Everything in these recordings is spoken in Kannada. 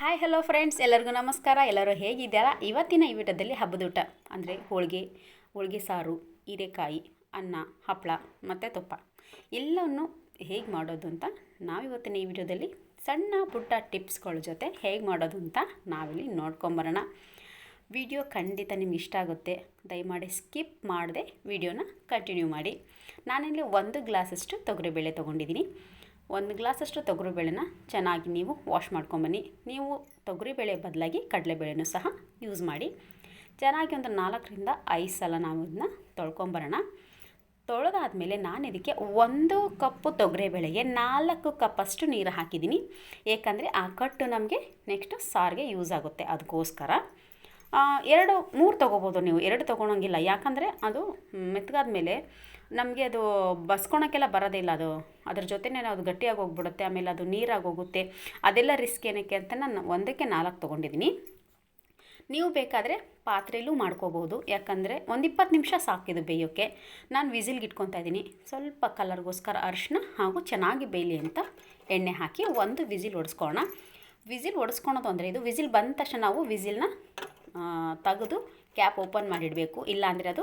ಹಾಯ್ ಹಲೋ ಫ್ರೆಂಡ್ಸ್ ಎಲ್ಲರಿಗೂ ನಮಸ್ಕಾರ. ಎಲ್ಲರೂ ಹೇಗಿದ್ದೀರಾ? ಇವತ್ತಿನ ಈ ವಿಡಿಯೋದಲ್ಲಿ ಹಬ್ಬದ ಊಟ ಅಂದರೆ ಹೋಳಿಗೆ ಹೋಳಿಗೆ ಸಾರು, ಹೀರೆಕಾಯಿ, ಅನ್ನ ಹಪ್ಪಳ ಮತ್ತು ತುಪ್ಪ. ಎಲ್ಲವನ್ನು ಹೇಗೆ ಮಾಡೋದು ಅಂತ ನಾವಿವತ್ತಿನ ಈ ವಿಡಿಯೋದಲ್ಲಿ ಸಣ್ಣ ಪುಟ್ಟ ಟಿಪ್ಸ್ಗಳ ಜೊತೆ ಹೇಗೆ ಮಾಡೋದು ಅಂತ ನಾವಿಲ್ಲಿ ನೋಡ್ಕೊಂಬರೋಣ. ವಿಡಿಯೋ ಖಂಡಿತ ನಿಮ್ಗೆ ಇಷ್ಟ ಆಗುತ್ತೆ. ದಯಮಾಡಿ ಸ್ಕಿಪ್ ಮಾಡದೆ ವಿಡಿಯೋನ ಕಂಟಿನ್ಯೂ ಮಾಡಿ. ನಾನಿಲ್ಲಿ ಒಂದು ಗ್ಲಾಸಷ್ಟು ತೊಗರಿಬೇಳೆ ತೊಗೊಂಡಿದ್ದೀನಿ. ಒಂದು ಗ್ಲಾಸಷ್ಟು ತೊಗರಿಬೇಳೆನ ಚೆನ್ನಾಗಿ ನೀವು ವಾಶ್ ಮಾಡ್ಕೊಂಬನ್ನಿ. ನೀವು ತೊಗರಿಬೇಳೆ ಬದಲಾಗಿ ಕಡಲೆಬೇಳೆನೂ ಸಹ ಯೂಸ್ ಮಾಡಿ. ಚೆನ್ನಾಗಿ ಒಂದು ನಾಲ್ಕರಿಂದ ಐದು ಸಲ ನಾವು ಇದನ್ನ ತೊಳ್ಕೊಂಬರೋಣ. ತೊಳೆದಾದಮೇಲೆ ನಾನು ಇದಕ್ಕೆ ಒಂದು ಕಪ್ಪು ತೊಗರಿಬೇಳೆಗೆ ನಾಲ್ಕು ಕಪ್ಪಷ್ಟು ನೀರು ಹಾಕಿದ್ದೀನಿ. ಏಕೆಂದರೆ ಆ ಕಟ್ಟು ನಮಗೆ ನೆಕ್ಸ್ಟ್ ಸಾರಿಗೆ ಯೂಸ್ ಆಗುತ್ತೆ. ಅದಕ್ಕೋಸ್ಕರ ಎರಡು, ಮೂರು ತೊಗೋಬೋದು ನೀವು. ಎರಡು ತೊಗೊಳಂಗಿಲ್ಲ. ಯಾಕಂದರೆ ಅದು ಮೆತ್ತಗಾದ ಮೇಲೆ ನಮಗೆ ಅದು ಬಸ್ಕೊಳಕ್ಕೆಲ್ಲ ಬರೋದಿಲ್ಲ ಅದು. ಅದ್ರ ಜೊತೆನೇ ಅದು ಗಟ್ಟಿಯಾಗಿ ಹೋಗ್ಬಿಡುತ್ತೆ, ಆಮೇಲೆ ಅದು ನೀರಾಗಿ ಹೋಗುತ್ತೆ ಅದೆಲ್ಲ ರಿಸ್ಕ್ ಏನಕ್ಕೆ ಅಂತ ನಾನು ಒಂದಕ್ಕೆ ನಾಲ್ಕು ತೊಗೊಂಡಿದ್ದೀನಿ. ನೀವು ಬೇಕಾದರೆ ಪಾತ್ರೆಯಲ್ಲೂ ಮಾಡ್ಕೋಬೋದು. ಯಾಕಂದರೆ ಒಂದು ಇಪ್ಪತ್ತು ನಿಮಿಷ ಸಾಕಿದು ಬೇಯೋಕ್ಕೆ. ನಾನು ವಿಸಿಲ್ಗೆ ಇಟ್ಕೊತಾ ಇದ್ದೀನಿ. ಸ್ವಲ್ಪ ಕಲರ್ಗೋಸ್ಕರ ಅರಿಶಿನ ಹಾಗೂ ಚೆನ್ನಾಗಿ ಬೇಯಲಿ ಅಂತ ಎಣ್ಣೆ ಹಾಕಿ ಒಂದು ವಿಸಿಲ್ ಹೊಡೆಸ್ಕೊಳ್ಳೋಣ ವಿಸಿಲ್ ಹೊಡೆಸ್ಕೊಳೋದು ಅಂದರೆ ಇದು, ವಿಸಿಲ್ ಬಂದ ತಕ್ಷಣ ನಾವು ವಿಸಿಲ್ನ ತೆಗೆದು ಕ್ಯಾಪ್ ಓಪನ್ ಮಾಡಿಡಬೇಕು. ಇಲ್ಲಾಂದರೆ ಅದು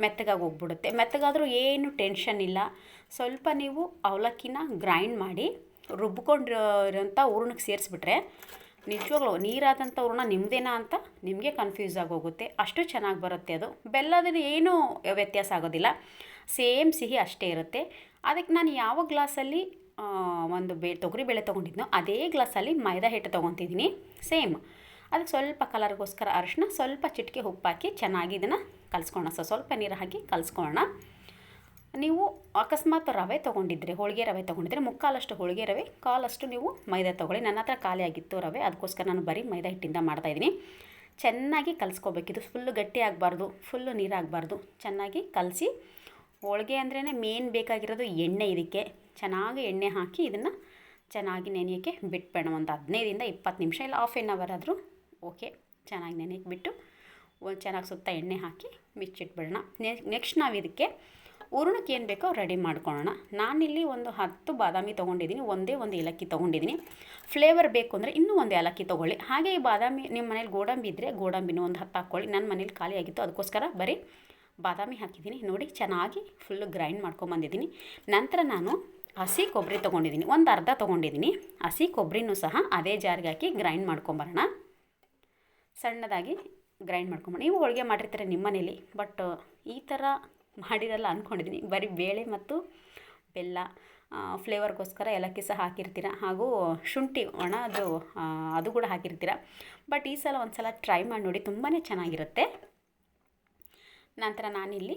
ಮೆತ್ತಗಾಗಿ ಹೋಗ್ಬಿಡುತ್ತೆ. ಮೆತ್ತಗಾದರೂ ಏನು ಟೆನ್ಷನ್ ಇಲ್ಲ. ಸ್ವಲ್ಪ ನೀವು ಅವಲಕ್ಕಿನ ಗ್ರೈಂಡ್ ಮಾಡಿ ರುಬ್ಕೊಂಡಿರೋಂಥ ಹೂರ್ಣಕ್ಕೆ ಸೇರಿಸ್ಬಿಟ್ರೆ ನಿಜವಾಗ್ಲೂ ನೀರಾದಂಥ ಹೂರ್ಣ ನಿಮ್ಮದೇನಾ ಅಂತ ನಿಮಗೆ ಕನ್ಫ್ಯೂಸ್ ಆಗೋಗುತ್ತೆ ಅಷ್ಟು ಚೆನ್ನಾಗಿ ಬರುತ್ತೆ ಅದು. ಬೆಲ್ಲದ ಏನೂ ವ್ಯತ್ಯಾಸ ಆಗೋದಿಲ್ಲ. ಸೇಮ್ ಸಿಹಿ ಅಷ್ಟೇ ಇರುತ್ತೆ. ಅದಕ್ಕೆ ನಾನು ಯಾವ ಗ್ಲಾಸಲ್ಲಿ ಒಂದು ಬೇ, ತೊಗರಿಬೇಳೆ ತೊಗೊಂಡಿದ್ನೋ ಅದೇ ಗ್ಲಾಸಲ್ಲಿ ಮೈದಾ ಹಿಟ್ಟು ತೊಗೊತಿದ್ದೀನಿ. ಸೇಮ್. ಅದಕ್ಕೆ ಸ್ವಲ್ಪ ಕಲರ್ಗೋಸ್ಕರ ಅರಿಶಿನ ಸ್ವಲ್ಪ ಚಿಟಿಕೆ ಉಪ್ಪಾಕಿ ಚೆನ್ನಾಗಿ ಇದನ್ನು ಕಲಿಸ್ಕೊಳ್ಳೋಣ ಸೊ, ಸ್ವಲ್ಪ ನೀರು ಹಾಕಿ ಕಲಿಸ್ಕೊಳ್ಳೋಣ ನೀವು ಅಕಸ್ಮಾತ್ ರವೆ ತೊಗೊಂಡಿದ್ರೆ, ಹೋಳಿಗೆ ರವೆ ತೊಗೊಂಡಿದ್ರೆ, ಮುಕ್ಕಾಲಷ್ಟು ಹೋಳಿಗೆ ರವೆ, ಕಾಲಷ್ಟು ನೀವು ಮೈದಾ ತೊಗೊಳ್ಳಿ. ನನ್ನ ಹತ್ರ ಖಾಲಿಯಾಗಿತ್ತು ರವೆ, ಅದಕ್ಕೋಸ್ಕರ ನಾನು ಬರೀ ಮೈದಾ ಹಿಟ್ಟಿಂದ ಮಾಡ್ತಾಯಿದ್ದೀನಿ ಚೆನ್ನಾಗಿ ಕಲಿಸ್ಕೋಬೇಕಿದು ಫುಲ್ಲು ಗಟ್ಟಿ ಆಗಬಾರ್ದು ಫುಲ್ಲು ನೀರಾಗಬಾರ್ದು ಚೆನ್ನಾಗಿ ಕಲಸಿ, ಹೋಳಿಗೆ ಅಂದ್ರೇ ಮೇನ್ ಬೇಕಾಗಿರೋದು ಎಣ್ಣೆ ಇದಕ್ಕೆ. ಚೆನ್ನಾಗಿ ಎಣ್ಣೆ ಹಾಕಿ ಇದನ್ನು ಚೆನ್ನಾಗಿ ನೆನೆಯೋಕ್ಕೆ ಬಿಟ್ಬೇಡ ಒಂದು ಹದಿನೈದಿಂದ ಇಪ್ಪತ್ತು ನಿಮಿಷ ಇಲ್ಲ ಹಾಫ್ ಆನ್ ಅವರ್ ಆದರೂ ಓಕೆ, ಚೆನ್ನಾಗಿ ನೆನೆಯಕ್ಕೆ ಬಿಟ್ಟು ಒಂದು ಚೆನ್ನಾಗಿ ಸುತ್ತ ಎಣ್ಣೆ ಹಾಕಿ ಮಿಚ್ಚಿಟ್ಬಿಡೋಣ ನೆಕ್ಸ್ಟ್ ನಾವು ಇದಕ್ಕೆ ಹೂರ್ಣಕ್ಕೆ ಏನು ಬೇಕೋ ರೆಡಿ ಮಾಡ್ಕೊಳ್ಳೋಣ ನಾನಿಲ್ಲಿ ಒಂದು ಹತ್ತು ಬಾದಾಮಿ ತೊಗೊಂಡಿದ್ದೀನಿ, ಒಂದೇ ಒಂದು ಏಲಕ್ಕಿ ತೊಗೊಂಡಿದ್ದೀನಿ. ಫ್ಲೇವರ್ ಬೇಕು ಅಂದರೆ ಇನ್ನೂ ಒಂದು ಏಲಕ್ಕಿ ತೊಗೊಳ್ಳಿ. ಹಾಗೆ ಈ ಬಾದಾಮಿ ನಿಮ್ಮ ಮನೇಲಿ ಗೋಡಂಬಿ ಇದ್ದರೆ ಗೋಡಂಬಿನೂ ಒಂದು ಹತ್ತು ಹಾಕ್ಕೊಳ್ಳಿ. ನನ್ನ ಮನೇಲಿ ಖಾಲಿ ಆಗಿತ್ತು ಅದಕ್ಕೋಸ್ಕರ ಬರೀ ಬಾದಾಮಿ ಹಾಕಿದ್ದೀನಿ. ನೋಡಿ, ಚೆನ್ನಾಗಿ ಫುಲ್ಲು ಗ್ರೈಂಡ್ ಮಾಡ್ಕೊಂಬಂದಿದ್ದೀನಿ. ನಂತರ ನಾನು ಹಸಿ ಕೊಬ್ಬರಿ ತೊಗೊಂಡಿದ್ದೀನಿ, ಒಂದು ಅರ್ಧ ತೊಗೊಂಡಿದ್ದೀನಿ. ಹಸಿ ಕೊಬ್ಬರಿನೂ ಸಹ ಅದೇ ಜಾರಿಗೆ ಹಾಕಿ ಗ್ರೈಂಡ್ ಮಾಡ್ಕೊಂಬರೋಣ. ಸಣ್ಣದಾಗಿ ಗ್ರೈಂಡ್ ಮಾಡ್ಕೊಂಬಿಡಿ ನೀವು ಹೋಳಿಗೆ ಮಾಡಿರ್ತೀರ ನಿಮ್ಮ ಮನೇಲಿ ಬಟ್ ಈ ಥರ ಮಾಡಿರಲ್ಲ ಅಂದ್ಕೊಂಡಿದ್ದೀನಿ ಬರೀ ಬೇಳೆ ಮತ್ತು ಬೆಲ್ಲ ಫ್ಲೇವರ್ಗೋಸ್ಕರ ಏಲಕ್ಕಿ ಸಹ ಹಾಕಿರ್ತೀರ. ಹಾಗೂ ಶುಂಠಿ, ಒಣ, ಅದು ಅದು ಕೂಡ ಹಾಕಿರ್ತೀರ. ಬಟ್ ಈ ಸಲ ಒಂದು ಸಲ ಟ್ರೈ ಮಾಡಿ ನೋಡಿ ತುಂಬಾ ಚೆನ್ನಾಗಿರುತ್ತೆ. ನಂತರ ನಾನಿಲ್ಲಿ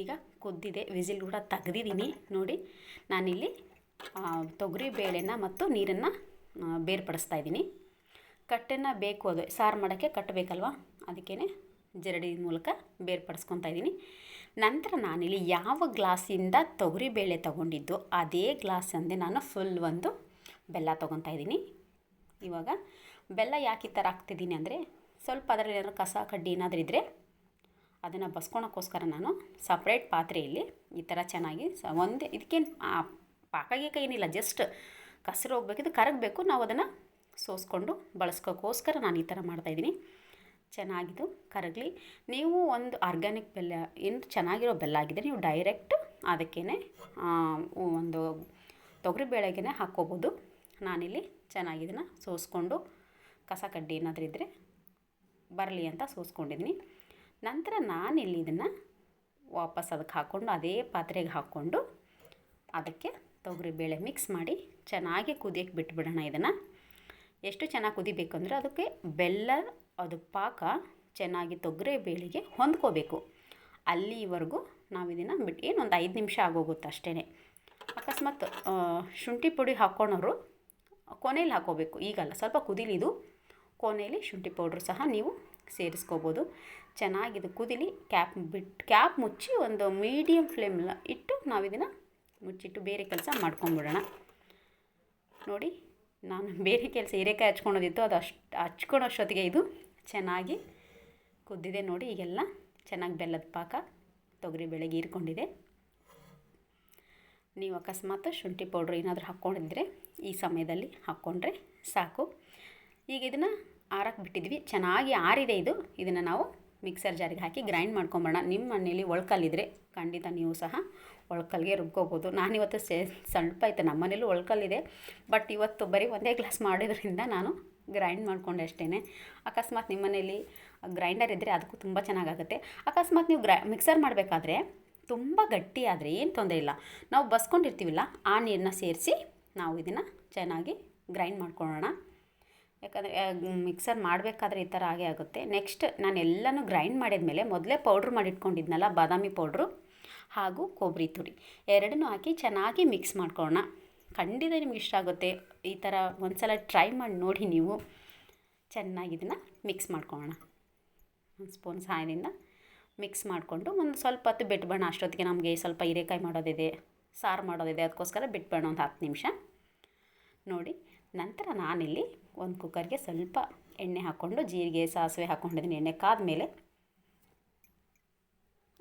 ಈಗ ಕುದ್ದಿದೆ, ವಿಸಿಲ್ ಕೂಡ ತೆಗೆದಿದ್ದೀನಿ ನೋಡಿ. ನಾನಿಲ್ಲಿ ತೊಗರಿ, ಬೇಳೆನ ಮತ್ತು ನೀರನ್ನು ಬೇರ್ಪಡಿಸ್ತಾ ಇದ್ದೀನಿ. ಕಟ್ಟನ್ನು ಬೇಕು ಅದು. ಸಾರು ಮಾಡೋಕ್ಕೆ ಕಟ್ಟಬೇಕಲ್ವ? ಅದಕ್ಕೇ ಜರಡಿ ಮೂಲಕ ಬೇರ್ಪಡಿಸ್ಕೊತಾ ಇದ್ದೀನಿ. ನಂತರ ನಾನಿಲ್ಲಿ ಯಾವ ಗ್ಲಾಸಿಂದ ತೊಗರಿ ಬೇಳೆ ತೊಗೊಂಡಿದ್ದು ಅದೇ ಗ್ಲಾಸಂದೆ ನಾನು ಫುಲ್ ಒಂದು ಬೆಲ್ಲ ತೊಗೊತಾ ಇದ್ದೀನಿ. ಇವಾಗ ಬೆಲ್ಲ ಯಾಕೆ ಈ ಥರ ಹಾಕ್ತಿದ್ದೀನಿ ಅಂದರೆ ಸ್ವಲ್ಪ ಅದರಲ್ಲಿ ಏನಾದರೂ ಕಸ, ಕಡ್ಡಿ ಏನಾದರೂ ಇದ್ದರೆ ಅದನ್ನು ಬಸ್ಕೊಳಕ್ಕೋಸ್ಕರ ನಾನು ಸಪ್ರೇಟ್ ಪಾತ್ರೆಯಲ್ಲಿ ಈ ಥರ ಚೆನ್ನಾಗಿ ಸ ಒಂದೇ, ಇದಕ್ಕೇನು ಪಾಕಗೀಕ ಏನಿಲ್ಲ ಜಸ್ಟ್ ಕಸರು ಹೋಗ್ಬೇಕಿದ್ದು ಕರಗಬೇಕು. ನಾವು ಅದನ್ನು ಸೋಸ್ಕೊಂಡು ಬಳಸ್ಕೋಕ್ಕೋಸ್ಕರ ನಾನು ಈ ಥರ ಮಾಡ್ತಾಯಿದ್ದೀನಿ ಚೆನ್ನಾಗಿದ್ದು, ಕರಗಲಿ. ನೀವು ಒಂದು ಆರ್ಗ್ಯಾನಿಕ್ ಬೆಲ್ಲ, ಏನು ಚೆನ್ನಾಗಿರೋ ಬೆಲ್ಲ ಆಗಿದೆ ನೀವು ಡೈರೆಕ್ಟ್ ಅದಕ್ಕೇ ಒಂದು ತೊಗರಿ ಬೇಳೆಗೇ ಹಾಕ್ಕೋಬೋದು. ನಾನಿಲ್ಲಿ ಚೆನ್ನಾಗಿದ್ದನ್ನು ಸೋಸ್ಕೊಂಡು, ಕಸ ಕಡ್ಡಿ ಏನಾದರೂ ಇದ್ದರೆ ಬರಲಿ ಅಂತ ಸೋಸ್ಕೊಂಡಿದ್ದೀನಿ. ನಂತರ ನಾನಿಲ್ಲಿ ಇದನ್ನು ವಾಪಸ್ ಅದಕ್ಕೆ ಹಾಕ್ಕೊಂಡು, ಅದೇ ಪಾತ್ರೆಗೆ ಹಾಕ್ಕೊಂಡು ಅದಕ್ಕೆ ತೊಗರಿಬೇಳೆ ಮಿಕ್ಸ್ ಮಾಡಿ ಚೆನ್ನಾಗಿ ಕುದಿಯಕ್ಕೆ ಬಿಟ್ಬಿಡೋಣ ಇದನ್ನು. ಎಷ್ಟು ಚೆನ್ನಾಗಿ ಕುದಿಬೇಕು ಅಂದರೆ ಅದಕ್ಕೆ ಬೆಲ್ಲ, ಅದು ಪಾಕ ಚೆನ್ನಾಗಿ ತೊಗರಿ ಬೇಳೆಗೆ ಹೊಂದ್ಕೋಬೇಕು. ಅಲ್ಲಿವರೆಗೂ ನಾವು ಇದನ್ನು ಬಿಟ್ಟು ಒಂದು ಐದು ನಿಮಿಷ ಆಗೋಗುತ್ತೆ ಅಷ್ಟೇ ಅಕಸ್ಮಾತ್ ಶುಂಠಿ ಪುಡಿ ಹಾಕ್ಕೊಳೋರು ಕೊನೆಯಲ್ಲಿ ಹಾಕ್ಕೋಬೇಕು. ಈಗಲ್ಲ, ಸ್ವಲ್ಪ ಕುದಿಲಿದು ಕೊನೆಯಲ್ಲಿ ಶುಂಠಿ ಪೌಡ್ರು ಸಹ ನೀವು ಸೇರಿಸ್ಕೋಬೋದು. ಚೆನ್ನಾಗಿದು ಕುದಿಲಿ, ಕ್ಯಾಪ್ ಬಿಟ್ಟು ಕ್ಯಾಪ್ ಮುಚ್ಚಿ ಒಂದು ಮೀಡಿಯಮ್ ಫ್ಲೇಮ್ಲ ಇಟ್ಟು ನಾವು ಇದನ್ನು ಮುಚ್ಚಿಟ್ಟು ಬೇರೆ ಕೆಲಸ ಮಾಡ್ಕೊಂಬಿಡೋಣ. ನೋಡಿ ನಾನು ಬೇರೆ ಕೆಲಸ ಹೀರೆಕಾಯಿ ಹಚ್ಕೊಳೋದಿತ್ತು ಅದು ಅಷ್ಟು ಹಚ್ಕೊಳೋಷ್ಟೊತ್ತಿಗೆ ಇದು ಚೆನ್ನಾಗಿ ಕುದ್ದಿದೆ ನೋಡಿ, ಈಗೆಲ್ಲ ಚೆನ್ನಾಗಿ ಬೆಲ್ಲದ ಪಾಕ, ತೊಗರಿ ಬೆಳೆಗೆ ಹೀರ್ಕೊಂಡಿದೆ. ನೀವು ಅಕಸ್ಮಾತ್ ಶುಂಠಿ ಪೌಡ್ರ್ ಏನಾದರೂ ಹಾಕ್ಕೊಂಡಿದ್ರೆ, ಈ ಸಮಯದಲ್ಲಿ ಹಾಕ್ಕೊಂಡ್ರೆ ಸಾಕು. ಈಗ ಇದನ್ನು ಆರಕ್ಕೆ ಬಿಟ್ಟಿದ್ವಿ, ಚೆನ್ನಾಗಿ ಆರಿದೆ ಇದು. ಇದನ್ನು ನಾವು ಮಿಕ್ಸರ್ ಜಾರಿಗೆ ಹಾಕಿ ಗ್ರೈಂಡ್ ಮಾಡ್ಕೊಂಬೋಣ ನಿಮ್ಮ ಮನೇಲಿ ಒಳ್ಕಲ್ಲಿದ್ದರೆ ಖಂಡಿತ ನೀವು ಸಹ ಒಳ್ಕಲ್ಗೆ ರುಬ್ಕೋಬೋದು. ನಾನಿವತ್ತು ಸೇ, ಸ್ವಲ್ಪ ಐತೆ ನಮ್ಮ ಮನೇಲೂ ಒಳ್ಕಲ್ಲಿದೆ. ಬಟ್ ಇವತ್ತು ಬರೀ ಒಂದೇ ಗ್ಲಾಸ್ ಮಾಡಿದ್ರಿಂದ ನಾನು ಗ್ರೈಂಡ್ ಮಾಡಿಕೊಂಡೆ ಅಷ್ಟೇ ಅಕಸ್ಮಾತ್ ನಿಮ್ಮ ಮನೇಲಿ ಗ್ರೈಂಡರ್ ಇದ್ದರೆ ಅದಕ್ಕೂ ತುಂಬ ಚೆನ್ನಾಗಾಗುತ್ತೆ. ಅಕಸ್ಮಾತ್ ನೀವು ಗ್ರೈ, ಮಿಕ್ಸರ್ ಮಾಡಬೇಕಾದ್ರೆ ತುಂಬ ಗಟ್ಟಿ ಆದರೆ ಏನು ತೊಂದರೆ ಇಲ್ಲ. ನಾವು ಬಸ್ಕೊಂಡಿರ್ತೀವಲ್ಲ, ಆ ನೀರನ್ನ ಸೇರಿಸಿ ನಾವು ಇದನ್ನು ಚೆನ್ನಾಗಿ ಗ್ರೈಂಡ್ ಮಾಡ್ಕೊಳ್ಳೋಣ. ಯಾಕಂದರೆ ಮಿಕ್ಸರ್ ಮಾಡಬೇಕಾದ್ರೆ ಈ ಥರ ಆಗೇ ಆಗುತ್ತೆ. ನೆಕ್ಸ್ಟ್ ನಾನು ಎಲ್ಲನೂ ಗ್ರೈಂಡ್ ಮಾಡಿದ ಮೇಲೆ ಮೊದಲೇ ಪೌಡ್ರ್ ಮಾಡಿಟ್ಕೊಂಡಿದ್ನಲ್ಲ, ಬಾದಾಮಿ ಪೌಡ್ರು. ಹಾಗೂ ಕೊಬ್ಬರಿ ತುರಿ. ಎರಡನ್ನೂ ಹಾಕಿ ಚೆನ್ನಾಗಿ ಮಿಕ್ಸ್ ಮಾಡ್ಕೊಳ್ಳೋಣ. ಖಂಡಿತ ನಿಮ್ಗೆ ಇಷ್ಟ ಆಗುತ್ತೆ. ಈ ಥರ ಒಂದು ಸಲ ಟ್ರೈ ಮಾಡಿ ನೋಡಿ ನೀವು. ಚೆನ್ನಾಗಿ ಇದನ್ನು ಮಿಕ್ಸ್ ಮಾಡ್ಕೊಳ್ಳೋಣ. ಒಂದು ಸ್ಪೂನ್ ಸಹಾಯದಿಂದ ಮಿಕ್ಸ್ ಮಾಡಿಕೊಂಡು ಒಂದು ಸ್ವಲ್ಪ ಹೊತ್ತು ಬಿಟ್ಬೇಡ ಅಷ್ಟೊತ್ತಿಗೆ ನಮಗೆ ಸ್ವಲ್ಪ ಹೀರೆಕಾಯಿ ಮಾಡೋದಿದೆ, ಸಾರು ಮಾಡೋದಿದೆ. ಅದಕ್ಕೋಸ್ಕರ ಬಿಟ್ಬೇಡ ಒಂದು ಹತ್ತು ನಿಮಿಷ. ನೋಡಿ, ನಂತರ ನಾನಿಲ್ಲಿ ಒಂದು ಕುಕ್ಕರ್ಗೆ ಸ್ವಲ್ಪ ಎಣ್ಣೆ ಹಾಕ್ಕೊಂಡು, ಜೀರಿಗೆ, ಸಾಸಿವೆ ಹಾಕ್ಕೊಂಡಿದ್ದೀನಿ ಎಣ್ಣೆ ಕಾದ್ಮೇಲೆ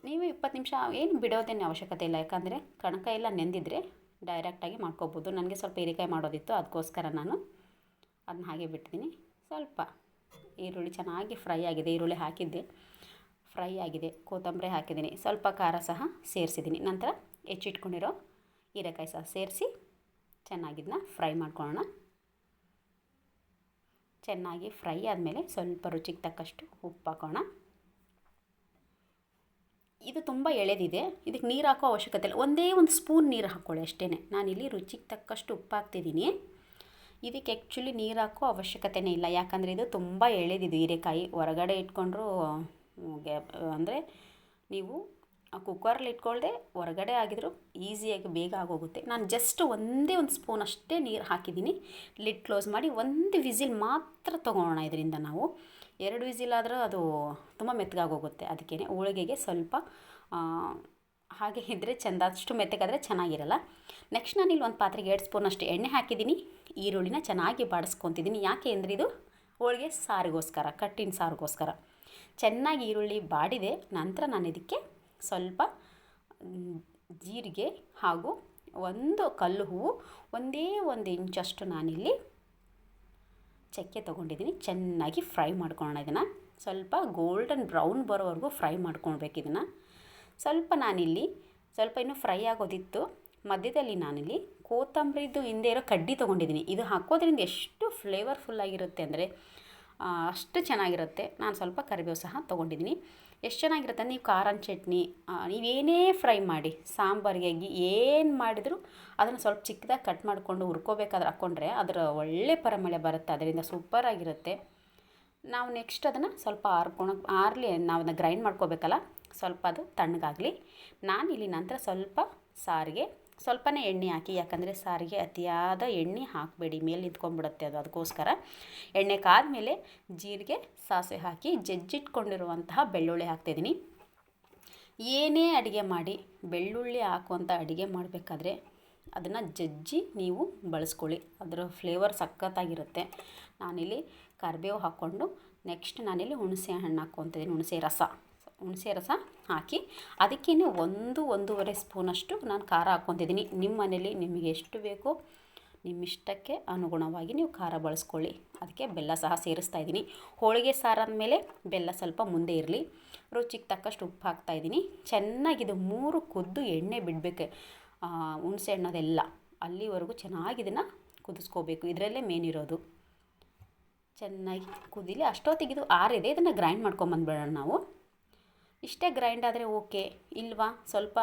ನೀವು ಇಪ್ಪತ್ತು ನಿಮಿಷ ಏನು ಬಿಡೋದೇನು ಅವಶ್ಯಕತೆ ಇಲ್ಲ. ಯಾಕಂದರೆ ಕಣಕ ಎಲ್ಲ ನೆಂದಿದ್ರೆ ಡೈರೆಕ್ಟಾಗಿ ಮಾಡ್ಕೋಬೋದು. ನನಗೆ ಸ್ವಲ್ಪ ಹೀರೆಕಾಯಿ ಮಾಡೋದಿತ್ತು, ಅದಕ್ಕೋಸ್ಕರ ನಾನು ಅದನ್ನ ಹಾಗೆ ಬಿಟ್ಟಿದ್ದೀನಿ. ಸ್ವಲ್ಪ ಈರುಳ್ಳಿ ಚೆನ್ನಾಗಿ ಫ್ರೈ ಆಗಿದೆ. ಈರುಳ್ಳಿ ಹಾಕಿದ್ದೆ, ಫ್ರೈ ಆಗಿದೆ, ಕೊತ್ತಂಬರಿ ಹಾಕಿದ್ದೀನಿ. ಸ್ವಲ್ಪ ಖಾರ ಸಹ ಸೇರಿಸಿದ್ದೀನಿ. ನಂತರ ಹೆಚ್ಚಿಟ್ಕೊಂಡಿರೋ ಹೀರೆಕಾಯಿ ಸಹ ಸೇರಿಸಿ ಚೆನ್ನಾಗಿದ್ದನ್ನ ಫ್ರೈ ಮಾಡ್ಕೊಳ್ಳೋಣ. ಚೆನ್ನಾಗಿ ಫ್ರೈ ಆದಮೇಲೆ ಸ್ವಲ್ಪ ರುಚಿಗೆ ತಕ್ಕಷ್ಟು ಉಪ್ಪು ಹಾಕೋಣ. ಇದು ತುಂಬ ಎಳೆದಿದೆ. ಇದಕ್ಕೆ ನೀರು ಹಾಕೋ ಅವಶ್ಯಕತೆ ಇಲ್ಲ. ಒಂದೇ ಒಂದು ಸ್ಪೂನ್ ನೀರು ಹಾಕ್ಕೊಳ್ಳಿ ಅಷ್ಟೇ ನಾನಿಲ್ಲಿ ರುಚಿಗೆ ತಕ್ಕಷ್ಟು ಉಪ್ಪು ಹಾಕ್ತಿದ್ದೀನಿ ಇದಕ್ಕೆ ಆ್ಯಕ್ಚುಲಿ ನೀರು ಹಾಕೋ ಅವಶ್ಯಕತೆನೇ ಇಲ್ಲ. ಯಾಕಂದರೆ ಇದು ತುಂಬ ಎಳೆದಿದ್ದು ಹೀರೆಕಾಯಿ. ಹೊರಗಡೆ ಇಟ್ಕೊಂಡ್ರು ಅಂದರೆ ನೀವು ಕುಕ್ಕರಲ್ಲಿ ಇಟ್ಕೊಳ್ಳದೆ ಹೊರಗಡೆ ಆಗಿದ್ರು ಈಸಿಯಾಗಿ ಬೇಗ ಆಗೋಗುತ್ತೆ. ನಾನು ಜಸ್ಟ್ ಒಂದೇ ಒಂದು ಸ್ಪೂನ್ ಅಷ್ಟೇ ನೀರು ಹಾಕಿದ್ದೀನಿ. ಲಿಡ್ ಕ್ಲೋಸ್ ಮಾಡಿ ಒಂದು ವಿಸಿಲ್ ಮಾತ್ರ ತೊಗೊಳೋಣ ಇದರಿಂದ ನಾವು. ಎರಡು ವಿಸಿಲ್ ಆದರೂ ಅದು ತುಂಬ ಮೆತ್ತಗಾಗೋಗುತ್ತೆ. ಅದಕ್ಕೇ ಹೋಳಿಗೆಗೆ ಸ್ವಲ್ಪ ಹಾಗೆ ಇದ್ದರೆ ಚೆಂದ, ಅಷ್ಟು ಮೆತ್ತಗಾದರೆ ಚೆನ್ನಾಗಿರಲ್ಲ. ನೆಕ್ಸ್ಟ್ ನಾನು ಇಲ್ಲಿ ಒಂದು ಪಾತ್ರೆಗೆ ಎರಡು ಸ್ಪೂನ್ ಅಷ್ಟು ಎಣ್ಣೆ ಹಾಕಿದ್ದೀನಿ. ಈರುಳ್ಳಿನ ಚೆನ್ನಾಗಿ ಬಾಡಿಸ್ಕೊತಿದ್ದೀನಿ. ಯಾಕೆ ಅಂದರೆ ಇದು ಹೋಳಿಗೆ ಸಾರಿಗೋಸ್ಕರ, ಕಟ್ಟಿನ ಸಾರಿಗೋಸ್ಕರ. ಚೆನ್ನಾಗಿ ಈರುಳ್ಳಿ ಬಾಡಿದೆ, ನಂತರ ನಾನು ಇದಕ್ಕೆ ಸ್ವಲ್ಪ ಜೀರಿಗೆ ಹಾಗೂ ಒಂದು ಕಲ್ಲು ಹೂವು, ಒಂದೇ ಒಂದು ಇಂಚಷ್ಟು ನಾನಿಲ್ಲಿ ಚಕ್ಕೆ ತೊಗೊಂಡಿದ್ದೀನಿ ಚೆನ್ನಾಗಿ ಫ್ರೈ ಮಾಡ್ಕೊಳ್ಳೋಣ ಇದನ್ನು. ಸ್ವಲ್ಪ ಗೋಲ್ಡನ್ ಬ್ರೌನ್ ಬರೋವರೆಗೂ ಫ್ರೈ ಮಾಡ್ಕೊಳ್ಬೇಕು ಇದನ್ನು. ಸ್ವಲ್ಪ ನಾನಿಲ್ಲಿ, ಸ್ವಲ್ಪ ಇನ್ನೂ ಫ್ರೈ ಆಗೋದಿತ್ತು. ಮಧ್ಯದಲ್ಲಿ ನಾನಿಲ್ಲಿ ಕೋತಂಬರಿದು ಹಿಂದೆ ಇರೋ ಕಡ್ಡಿ ತೊಗೊಂಡಿದ್ದೀನಿ ಇದು ಹಾಕೋದ್ರಿಂದ ಎಷ್ಟು ಫ್ಲೇವರ್ಫುಲ್ಲಾಗಿರುತ್ತೆ ಅಂದರೆ ಅಷ್ಟು ಚೆನ್ನಾಗಿರುತ್ತೆ. ನಾನು ಸ್ವಲ್ಪ ಕರಿಬೇವು ಸಹ ತೊಗೊಂಡಿದ್ದೀನಿ ಎಷ್ಟು ಚೆನ್ನಾಗಿರುತ್ತೆ? ನೀವು ಖಾರನ ಚಟ್ನಿ ನೀವೇನೇ ಫ್ರೈ ಮಾಡಿ, ಸಾಂಬಾರಿಗೆ ಏನು ಮಾಡಿದರೂ ಅದನ್ನು ಸ್ವಲ್ಪ ಚಿಕ್ಕದಾಗಿ ಕಟ್ ಮಾಡಿಕೊಂಡು ಹುರ್ಕೋಬೇಕಾದ್ರೆ ಹಾಕ್ಕೊಂಡ್ರೆ ಅದರ ಒಳ್ಳೆ ಪರಮಳೆ ಬರುತ್ತೆ. ಅದರಿಂದ ಸೂಪರಾಗಿರುತ್ತೆ ನಾವು ನೆಕ್ಸ್ಟ್ ಅದನ್ನು ಸ್ವಲ್ಪ ಆರ್ಕೊಳಕ್ಕೆ ಆರಲಿ ನಾವು ಅದನ್ನು ಗ್ರೈಂಡ್ ಮಾಡ್ಕೋಬೇಕಲ್ಲ? ಸ್ವಲ್ಪ ಅದು ತಣ್ಣಗಾಗಲಿ. ಇಲ್ಲಿ ನಂತರ ಸ್ವಲ್ಪ ಸಾರಿಗೆ ಸ್ವಲ್ಪನೇ ಎಣ್ಣೆ ಹಾಕಿ, ಯಾಕಂದರೆ ಸಾರಿಗೆ ಅತಿಯಾದ ಎಣ್ಣೆ ಹಾಕಬೇಡಿ, ಮೇಲೆ ನಿಂತ್ಕೊಂಡ್ಬಿಡುತ್ತೆ ಅದು, ಅದಕ್ಕೋಸ್ಕರ. ಎಣ್ಣೆ ಕಾದ್ಮೇಲೆ ಜೀರಿಗೆ, ಸಾಸಿವೆ ಹಾಕಿ ಜಜ್ಜಿಟ್ಕೊಂಡಿರುವಂತಹ ಬೆಳ್ಳುಳ್ಳಿ ಹಾಕ್ತಿದ್ದೀನಿ. ಏನೇ ಅಡುಗೆ ಮಾಡಿ, ಬೆಳ್ಳುಳ್ಳಿ ಹಾಕುವಂಥ ಅಡುಗೆ ಮಾಡಬೇಕಾದ್ರೆ ಅದನ್ನು ಜಜ್ಜಿ ನೀವು ಬಳಸ್ಕೊಳ್ಳಿ. ಅದರ ಫ್ಲೇವರ್ ಸಖತ್ತಾಗಿರುತ್ತೆ. ನಾನಿಲ್ಲಿ ಕರಿಬೇವು ಹಾಕ್ಕೊಂಡು, ನೆಕ್ಸ್ಟ್ ನಾನಿಲ್ಲಿ ಹುಣಸೆ ಹಣ್ಣು ಹಾಕ್ಕೊತಿದ್ದೀನಿ, ಹುಣಸೆ ರಸ. ಹುಣಸೆ ರಸ ಹಾಕಿ ಅದಕ್ಕೇ ಒಂದು ಒಂದೂವರೆ ಸ್ಪೂನಷ್ಟು ನಾನು ಖಾರ ಹಾಕ್ಕೊತಿದ್ದೀನಿ ನಿಮ್ಮ ಮನೇಲಿ ನಿಮಗೆ ಎಷ್ಟು ಬೇಕೋ ನಿಮ್ಮಿಷ್ಟಕ್ಕೆ ಅನುಗುಣವಾಗಿ ನೀವು ಖಾರ ಬಳಸ್ಕೊಳ್ಳಿ. ಅದಕ್ಕೆ ಬೆಲ್ಲ ಸಹ ಸೇರಿಸ್ತಾ ಇದ್ದೀನಿ. ಹೋಳಿಗೆ ಸಾರಾದ ಮೇಲೆ ಬೆಲ್ಲ ಸ್ವಲ್ಪ ಮುಂದೆ ಇರಲಿ. ರುಚಿಗೆ ತಕ್ಕಷ್ಟು ಉಪ್ಪು ಹಾಕ್ತಾಯಿದ್ದೀನಿ ಚೆನ್ನಾಗಿದು ಮೂರು ಕುದ್ದು ಎಣ್ಣೆ ಬಿಡಬೇಕು. ಹುಣಸೆ ಹಣ್ಣದೆಲ್ಲ ಅಲ್ಲಿವರೆಗೂ ಚೆನ್ನಾಗಿ ಇದನ್ನು ಕುದಿಸ್ಕೋಬೇಕು. ಇದರಲ್ಲೇ ಮೇನ್ ಇರೋದು. ಚೆನ್ನಾಗಿ ಕುದಿಲಿ ಅಷ್ಟೊತ್ತಿಗೆ ಇದು ಆರಿದೆ. ಇದನ್ನು ಗ್ರೈಂಡ್ ಮಾಡ್ಕೊಂಬಂದ್ಬಿಡೋಣ ನಾವು. ಇಷ್ಟೇ ಗ್ರೈಂಡ್ ಆದರೆ ಓಕೆ. ಇಲ್ವಾ? ಸ್ವಲ್ಪ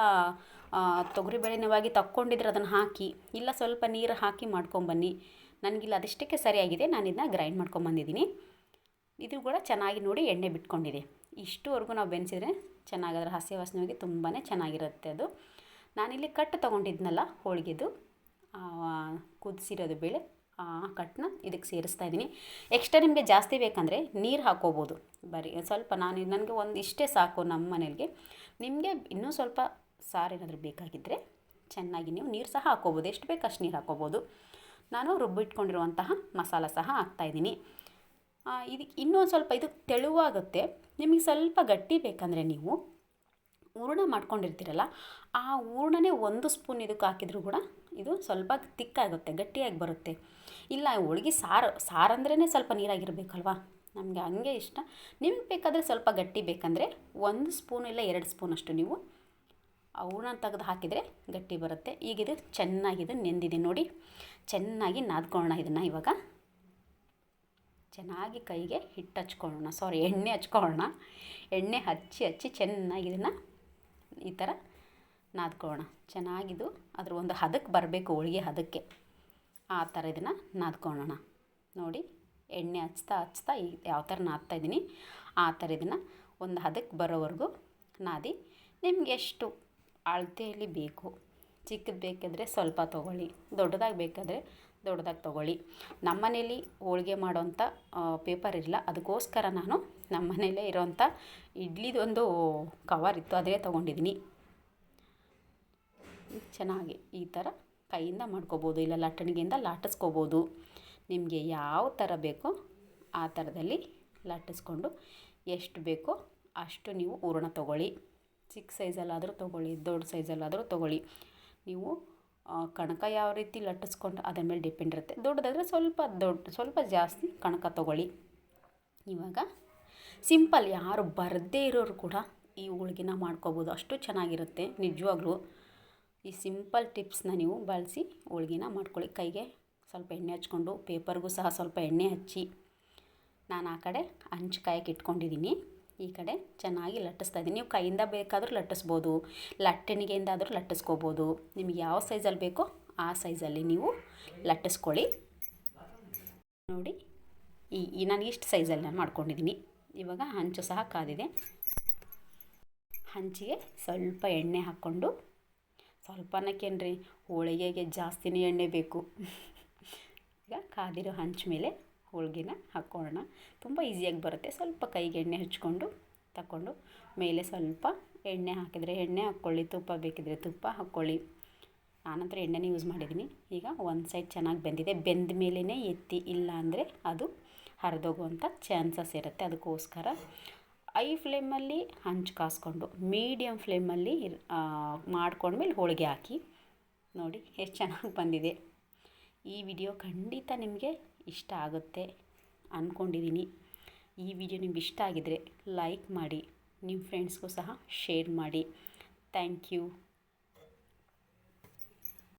ತೊಗರಿಬೇಳೆನವಾಗಿ ತಕ್ಕೊಂಡಿದ್ರೆ ಅದನ್ನು ಹಾಕಿ, ಇಲ್ಲ ಸ್ವಲ್ಪ ನೀರು ಹಾಕಿ ಮಾಡ್ಕೊಂಬನ್ನಿ. ನನಗಿಲ್ಲ ಅದಷ್ಟಕ್ಕೆ ಸರಿಯಾಗಿದೆ. ನಾನು ಇದನ್ನ ಗ್ರೈಂಡ್ ಮಾಡ್ಕೊಂಬಂದಿದ್ದೀನಿ. ಇದು ಕೂಡ ಚೆನ್ನಾಗಿ ನೋಡಿ ಎಣ್ಣೆ ಬಿಟ್ಕೊಂಡಿದೆ. ಇಷ್ಟುವರೆಗೂ ನಾವು ಬೆನ್ಸಿದ್ರೆ ಚೆನ್ನಾಗಾದ್ರೆ ಹಸಿ ವಾಸನೆ ತುಂಬಾ ಚೆನ್ನಾಗಿರುತ್ತೆ ಅದು. ನಾನಿಲ್ಲಿ ಕಟ್ಟು ತೊಗೊಂಡಿದ್ನಲ್ಲ ಹೋಳಿಗೆದು. ಕುದಿಸಿರೋದು ಬೇಳೆ. ಆ, ಕಟ್ಟನ್ನ ಇದಕ್ಕೆ ಸೇರಿಸ್ತಾ ಇದ್ದೀನಿ. ಎಕ್ಸ್ಟ್ರಾ ನಿಮಗೆ ಜಾಸ್ತಿ ಬೇಕಂದರೆ ನೀರು ಹಾಕ್ಕೋಬೋದು ಬರೀ ಸ್ವಲ್ಪ ನಾನು ನನಗೆ ಒಂದು ಇಷ್ಟೇ ಸಾಕು ನಮ್ಮ ಮನೆಗೆ ನಿಮಗೆ ಇನ್ನೂ ಸ್ವಲ್ಪ ಸಾರು ಏನಾದರೂ ಬೇಕಾಗಿದ್ದರೆ ಚೆನ್ನಾಗಿ ನೀವು ನೀರು ಸಹ ಹಾಕ್ಕೋಬೋದು ಎಷ್ಟು ಬೇಕು ಅಷ್ಟು ನೀರು ಹಾಕ್ಕೋಬೋದು ನಾನು ರುಬ್ಬಿಟ್ಕೊಂಡಿರುವಂತಹ ಮಸಾಲ ಸಹ ಹಾಕ್ತಾಯಿದ್ದೀನಿ ಇದಕ್ಕೆ ಇನ್ನೂ ಸ್ವಲ್ಪ ಇದು ತೆಳುವಾಗುತ್ತೆ. ನಿಮಗೆ ಸ್ವಲ್ಪ ಗಟ್ಟಿ ಬೇಕಂದರೆ ನೀವು ಹೂರ್ಣ ಮಾಡ್ಕೊಂಡಿರ್ತೀರಲ್ಲ, ಆ ಹೂರ್ಣನೇ ಒಂದು ಸ್ಪೂನ್ ಇದಕ್ಕೆ ಹಾಕಿದ್ರು ಕೂಡ ಇದು ಸ್ವಲ್ಪ ತಿಕ್ಕಾಗುತ್ತೆ, ಗಟ್ಟಿಯಾಗಿ ಬರುತ್ತೆ. ಇಲ್ಲ, ಹೋಳ್ಗೆ ಸಾರು ಸಾರು ಅಂದ್ರೇ ಸ್ವಲ್ಪ ನೀರಾಗಿರಬೇಕಲ್ವಾ? ನಮಗೆ ಹಂಗೆ ಇಷ್ಟ. ನಿಮ್ಗೆ ಬೇಕಾದರೆ ಸ್ವಲ್ಪ ಗಟ್ಟಿ ಬೇಕಂದರೆ ಒಂದು ಸ್ಪೂನ್ ಇಲ್ಲ ಎರಡು ಸ್ಪೂನ್ ಅಷ್ಟು ನೀವು ಹೂರ್ಣ ತೆಗೆದು ಹಾಕಿದರೆ ಗಟ್ಟಿ ಬರುತ್ತೆ. ಈಗ ಇದು ಚೆನ್ನಾಗಿದೆ ನೆಂದಿದೆ ನೋಡಿ. ಚೆನ್ನಾಗಿ ನಾದ್ಕೊಳ್ಳೋಣ ಇದನ್ನು ಇವಾಗ. ಚೆನ್ನಾಗಿ ಕೈಗೆ ಹಿಟ್ಟು ಹಚ್ಕೊಳ್ಳೋಣ. ಸಾರಿ ಎಣ್ಣೆ ಹಚ್ಕೊಳ್ಳೋಣ. ಎಣ್ಣೆ ಹಚ್ಚಿ ಹಚ್ಚಿ ಚೆನ್ನಾಗಿ ಇದನ್ನು ಈ ಥರ ನಾದ್ಕೊಳ್ಳೋಣ. ಚೆನ್ನಾಗಿದು ಅದ್ರ ಒಂದು ಹದಕ್ಕೆ ಬರಬೇಕು, ಹೋಳಿಗೆ ಹದಕ್ಕೆ. ಆ ಥರ ಇದನ್ನು ನಾದ್ಕೊಳ್ಳೋಣ. ನೋಡಿ, ಎಣ್ಣೆ ಹಚ್ತಾ ಹಚ್ತಾ ಈ ಯಾವ ಥರ ನಾದ್ತಾ ಇದ್ದೀನಿ, ಆ ಥರ ಇದನ್ನು ಒಂದು ಹದಕ್ಕೆ ಬರೋವರೆಗೂ ನಾದಿ. ನಿಮ್ಗೆ ಎಷ್ಟು ಅಳತೆಯಲ್ಲಿ ಬೇಕು, ಚಿಕ್ಕದು ಬೇಕಾದರೆ ಸ್ವಲ್ಪ ತೊಗೊಳ್ಳಿ, ದೊಡ್ಡದಾಗಿ ಬೇಕಾದರೆ ದೊಡ್ಡದಾಗಿ ತೊಗೊಳ್ಳಿ. ನಮ್ಮ ಹೋಳಿಗೆ ಮಾಡೋಂಥ ಪೇಪರ್ ಇರಲಿಲ್ಲ ಅದಕ್ಕೋಸ್ಕರ ನಾನು ನಮ್ಮ ಮನೇಲೇ ಇರೋಂಥ ಇಡ್ಲಿದೊಂದು ಕವರ್ ಇತ್ತು ಅದೇ ತೊಗೊಂಡಿದ್ದೀನಿ. ಚೆನ್ನಾಗಿ ಈ ಥರ ಕೈಯಿಂದ ಮಾಡ್ಕೋಬೋದು, ಇಲ್ಲ ಲಟ್ಟಣಿಗೆಯಿಂದ ಲಾಟಿಸ್ಕೋಬೋದು. ನಿಮಗೆ ಯಾವ ಥರ ಬೇಕೋ ಆ ಥರದಲ್ಲಿ ಲಟ್ಟಿಸ್ಕೊಂಡು ಎಷ್ಟು ಬೇಕೋ ಅಷ್ಟು ನೀವು ಹೂರಣ ತೊಗೊಳ್ಳಿ. ಚಿಕ್ಕ ಸೈಜಲ್ಲಾದರೂ ತೊಗೊಳ್ಳಿ, ದೊಡ್ಡ ಸೈಜಲ್ಲಾದರೂ ತೊಗೊಳ್ಳಿ. ನೀವು ಕಣಕ ಯಾವ ರೀತಿ ಲಟ್ಟಿಸ್ಕೊಂಡು ಅದರ ಮೇಲೆ ಡಿಪೆಂಡ್ ಇರುತ್ತೆ. ದೊಡ್ಡದಾದರೆ ಸ್ವಲ್ಪ ದೊಡ್ಡ, ಸ್ವಲ್ಪ ಜಾಸ್ತಿ ಕಣಕ ತೊಗೊಳ್ಳಿ. ಇವಾಗ ಸಿಂಪಲ್ ಯಾರು ಬರದೇ ಇರೋರು ಕೂಡ ಈ ಹೋಳ್ಗೆನ ಮಾಡ್ಕೋಬೋದು. ಅಷ್ಟು ಚೆನ್ನಾಗಿರುತ್ತೆ, ನಿಜವಾಗ್ಲೂ. ಈ ಸಿಂಪಲ್ ಟಿಪ್ಸ್ನ ನೀವು ಬಳಸಿ ಹೋಳ್ಗೆನ ಮಾಡ್ಕೊಳ್ಳಿ. ಕೈಗೆ ಸ್ವಲ್ಪ ಎಣ್ಣೆ ಹಚ್ಕೊಂಡು ಪೇಪರ್ಗೂ ಸಹ ಸ್ವಲ್ಪ ಎಣ್ಣೆ ಹಚ್ಚಿ. ನಾನು ಆ ಕಡೆ ಹಂಚು ಕಾಯಕ್ಕೆ ಇಟ್ಕೊಂಡಿದ್ದೀನಿ ಈ ಕಡೆ ಚೆನ್ನಾಗಿ ಲಟ್ಟಿಸ್ತಾ ಇದ್ದೀನಿ. ನೀವು ಕೈಯಿಂದ ಬೇಕಾದರೂ ಲಟ್ಟಿಸ್ಬೋದು, ಲಟ್ಟಣಿಗೆಯಿಂದಾದರೂ ಲಟ್ಟಿಸ್ಕೋಬೋದು. ನಿಮಗೆ ಯಾವ ಸೈಜಲ್ಲಿ ಬೇಕೋ ಆ ಸೈಜಲ್ಲಿ ನೀವು ಲಟ್ಟಿಸ್ಕೊಳ್ಳಿ. ನೋಡಿ, ಈ ನಾನು ಇಷ್ಟು ಸೈಜಲ್ಲಿ ನಾನು ಮಾಡ್ಕೊಂಡಿದ್ದೀನಿ. ಇವಾಗ ಹಂಚು ಸಹ ಕಾದಿದೆ. ಹಂಚಿಗೆ ಸ್ವಲ್ಪ ಎಣ್ಣೆ ಹಾಕ್ಕೊಂಡು ಸ್ವಲ್ಪನಕ್ಕೇನ್ರಿ ಹೋಳಿಗೆಗೆ ಜಾಸ್ತಿನೇ ಎಣ್ಣೆ ಬೇಕು. ಈಗ ಕಾದಿರೋ ಹಂಚು ಮೇಲೆ ಹೋಳಿಗೆನ ಹಾಕ್ಕೊಳ್ಳೋಣ. ತುಂಬ ಈಸಿಯಾಗಿ ಬರುತ್ತೆ. ಸ್ವಲ್ಪ ಕೈಗೆ ಎಣ್ಣೆ ಹಚ್ಕೊಂಡು ತಗೊಂಡು ಮೇಲೆ ಸ್ವಲ್ಪ ಎಣ್ಣೆ ಹಾಕಿದರೆ ಎಣ್ಣೆ ಹಾಕ್ಕೊಳ್ಳಿ, ತುಪ್ಪ ಬೇಕಿದ್ರೆ ತುಪ್ಪ ಹಾಕ್ಕೊಳ್ಳಿ. ಆನಂತರ ಎಣ್ಣೆನೇ ಯೂಸ್ ಮಾಡಿದ್ದೀನಿ. ಈಗ ಒಂದು ಸೈಡ್ ಚೆನ್ನಾಗಿ ಬೆಂದಿದೆ. ಬೆಂದ ಮೇಲೇ ಎತ್ತಿ, ಇಲ್ಲ ಅಂದರೆ ಅದು ಹರಿದೋಗುವಂಥ ಚಾನ್ಸಸ್ ಇರುತ್ತೆ. ಅದಕ್ಕೋಸ್ಕರ ಐ ಫ್ಲೇಮಲ್ಲಿ ಹಂಚು ಕಾಸ್ಕೊಂಡು ಮೀಡಿಯಮ್ ಫ್ಲೇಮಲ್ಲಿ ಮಾಡ್ಕೊಂಡ್ಮೇಲೆ ಹೋಳಿಗೆ ಹಾಕಿ ನೋಡಿ, ಎಷ್ಟು ಚೆನ್ನಾಗಿ ಬಂದಿದೆ. ಈ ವಿಡಿಯೋ ಖಂಡಿತ ನಿಮಗೆ ಇಷ್ಟ ಆಗುತ್ತೆ ಅಂದ್ಕೊಂಡಿದ್ದೀನಿ ಈ ವಿಡಿಯೋ ನಿಮ್ಗೆ ಇಷ್ಟ ಆಗಿದ್ದರೆ ಲೈಕ್ ಮಾಡಿ ನಿಮ್ಮ ಫ್ರೆಂಡ್ಸ್ಗೂ ಸಹ ಶೇರ್ ಮಾಡಿ. Thank you